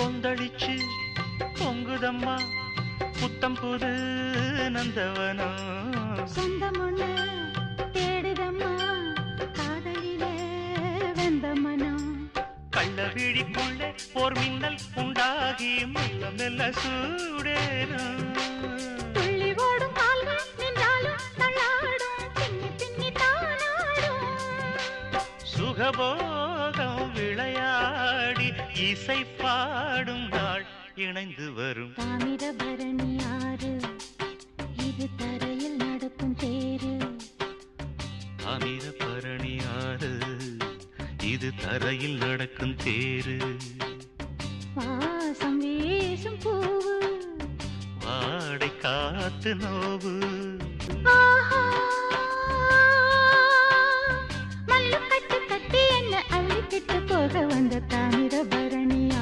கொந்தளிச்சு பொங்குதம்மா புத்தம் புது நந்தவனம் சொந்தம் ஒண்ணு தேடுதம்மா காதலிலே வெந்த மனம் கள்ள விழிக்குள்ளே போர் மின்னல் உண்டாகி மெல்ல மெல்ல சூடேறும் துள்ளி ஓடும் கால்கள் நின்றாலும் தள்ளாடும் பின்னி பின்னி தானாடும். சுகபோகம் இசை பாடும் நாள் இணைந்து வரும். தாமிரபரணி ஆறு இது தரையில் நடக்கும் தேரு. அமிர பரணியாறு இது தரையில் நடக்கும் தேரு. வாசம் வீசும் பூவு. வாடை காத்து நோவு. ஆஹா! ಭಗವಂತ ತಾಮಿರ ಭರಣಿಯ